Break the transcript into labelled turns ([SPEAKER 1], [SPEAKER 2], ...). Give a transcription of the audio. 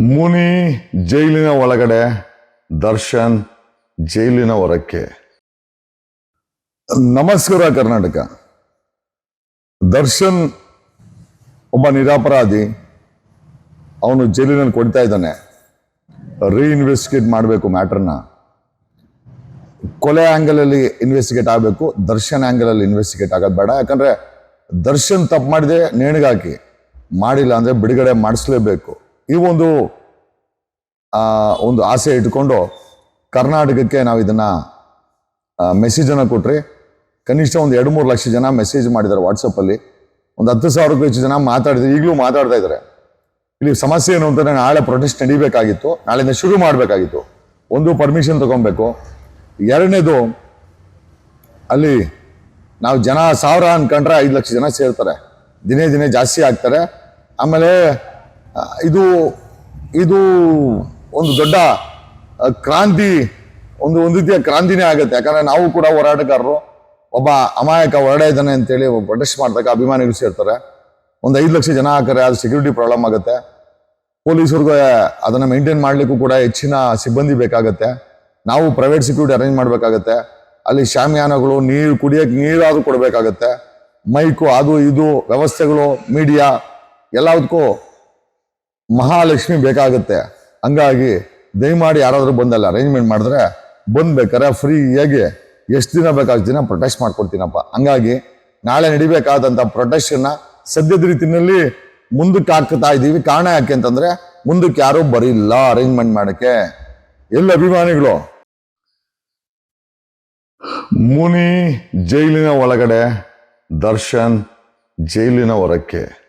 [SPEAKER 1] ಮುನಿ ಜೈಲಿನ ಒಳಗಡೆ ದರ್ಶನ್ ಜೈಲಿನ ಹೊರಕ್ಕೆ. ನಮಸ್ಕಾರ ಕರ್ನಾಟಕ. ದರ್ಶನ್ ಒಬ್ಬ ನಿರಾಪರಾಧಿ. ಅವನು ಜೈಲಿನಲ್ಲಿ ಕೊಡ್ತಾ ಇದ್ದಾನೆ. ರೀಇನ್ವೆಸ್ಟಿಗೇಟ್ ಮಾಡಬೇಕು ಮ್ಯಾಟ್ರನ್ನ. ಕೊಲೆ ಆ್ಯಂಗಲಲ್ಲಿ ಇನ್ವೆಸ್ಟಿಗೇಟ್ ಆಗಬೇಕು, ದರ್ಶನ್ ಆ್ಯಂಗಲಲ್ಲಿ ಇನ್ವೆಸ್ಟಿಗೇಟ್ ಆಗೋದು ಬೇಡ. ಯಾಕಂದ್ರೆ ದರ್ಶನ್ ತಪ್ಪು ಮಾಡಿದೆ, ನೇಣಿಗಾಕಿ. ಮಾಡಿಲ್ಲ ಅಂದರೆ ಬಿಡುಗಡೆ ಮಾಡಿಸ್ಲೇಬೇಕು. ಈ ಒಂದು ಒಂದು ಆಸೆ ಇಟ್ಕೊಂಡು ಕರ್ನಾಟಕಕ್ಕೆ ನಾವು ಇದನ್ನ ಮೆಸೇಜನ್ನು ಕೊಟ್ರಿ ಕನಿಷ್ಠ ಒಂದು ಎರಡು ಮೂರು ಲಕ್ಷ ಜನ ಮೆಸೇಜ್ ಮಾಡಿದ್ದಾರೆ ವಾಟ್ಸಪ್ಪಲ್ಲಿ ಒಂದು ಹತ್ತು ಸಾವಿರಕ್ಕೂ ಹೆಚ್ಚು ಜನ ಮಾತಾಡಿದ್ರು ಈಗಲೂ ಮಾತಾಡ್ತಾ ಇದ್ದಾರೆ. ಇಲ್ಲಿ ಸಮಸ್ಯೆ ಏನು ಅಂತಂದ್ರೆ ನಾಳೆ ಪ್ರೊಟೆಸ್ಟ್ ನಡಿಬೇಕಾಗಿತ್ತು ನಾಳೆಯಿಂದ ಶುರು ಮಾಡಬೇಕಾಗಿತ್ತು. ಒಂದು ಪರ್ಮಿಷನ್ ತಗೊಬೇಕು ಎರಡನೇದು, ಅಲ್ಲಿ ನಾವು ಜನ ಸಾವಿರ ಅನ್ಕೊಂಡ್ರೆ ಐದು ಲಕ್ಷ ಜನ ಸೇರ್ತಾರೆ. ದಿನೇ ದಿನೇ ಜಾಸ್ತಿ ಆಗ್ತಾರೆ. ಆಮೇಲೆ ಇದು ಇದು ಒಂದು ದೊಡ್ಡ ಕ್ರಾಂತಿ, ಒಂದು ಒಂದು ರೀತಿಯ ಕ್ರಾಂತಿನೇ ಆಗುತ್ತೆ. ಯಾಕಂದ್ರೆ ನಾವು ಕೂಡ ಹೋರಾಟಗಾರರು. ಒಬ್ಬ ಅಮಾಯಕ ಹೊರಡ ಇದ್ದಾನೆ ಅಂತೇಳಿ ಪ್ರೊಟೆಸ್ಟ್ ಮಾಡಿದಾಗ ಅಭಿಮಾನಿಗಳು ಸೇರ್ತಾರೆ. ಒಂದು ಐದು ಲಕ್ಷ ಜನ ಹಾಕರೆ ಅದು ಸೆಕ್ಯೂರಿಟಿ ಪ್ರಾಬ್ಲಮ್ ಆಗುತ್ತೆ. ಪೊಲೀಸರಿಗೆ ಅದನ್ನು ಮೇಂಟೈನ್ ಮಾಡಲಿಕ್ಕೂ ಕೂಡ ಹೆಚ್ಚಿನ ಸಿಬ್ಬಂದಿ ಬೇಕಾಗತ್ತೆ. ನಾವು ಪ್ರೈವೇಟ್ ಸೆಕ್ಯೂರಿಟಿ ಅರೇಂಜ್ ಮಾಡಬೇಕಾಗತ್ತೆ. ಅಲ್ಲಿ ಶಾಮಿಯಾನಗಳು ನೀರು ಕುಡಿಯೋಕೆ ನೀರಾದರೂ ಕೊಡಬೇಕಾಗತ್ತೆ. ಮೈಕು, ಅದು, ಇದು, ವ್ಯವಸ್ಥೆಗಳು ಮೀಡಿಯಾ ಎಲ್ಲದಕ್ಕೂ ಮಹಾಲಕ್ಷ್ಮಿ ಬೇಕಾಗುತ್ತೆ. ಹಂಗಾಗಿ ದಯಮಾಡಿ ಯಾರಾದರೂ ಬಂದಲ್ಲ ಅರೇಂಜ್ಮೆಂಟ್ ಮಾಡಿದ್ರೆ ಬಂದ್ಬೇಕಾರೆ ಫ್ರೀಯಾಗಿ ಎಷ್ಟು ದಿನ ಬೇಕಾದ ದಿನ ಪ್ರೊಟೆಸ್ಟ್ ಮಾಡ್ಕೊಡ್ತೀನಪ್ಪ. ಹಂಗಾಗಿ ನಾಳೆ ನಡಿಬೇಕಾದಂಥ ಪ್ರೊಟೆಸ್ಟನ್ನ ಸದ್ಯದ ರೀತಿಯಲ್ಲಿ ಮುಂದಕ್ಕೆ ಹಾಕ್ತಾ ಇದ್ದೀವಿ. ಕಾರಣ ಯಾಕೆ ಅಂತಂದರೆ ಮುಂದಕ್ಕೆ ಯಾರೂ ಬರೀಲ್ಲ ಅರೇಂಜ್ಮೆಂಟ್ ಮಾಡೋಕ್ಕೆ. ಎಲ್ಲ ಅಭಿಮಾನಿಗಳು. ಮುನಿ ಜೈಲಿನ ಒಳಗಡೆ ದರ್ಶನ್ ಜೈಲಿನ ಹೊರಕ್ಕೆ.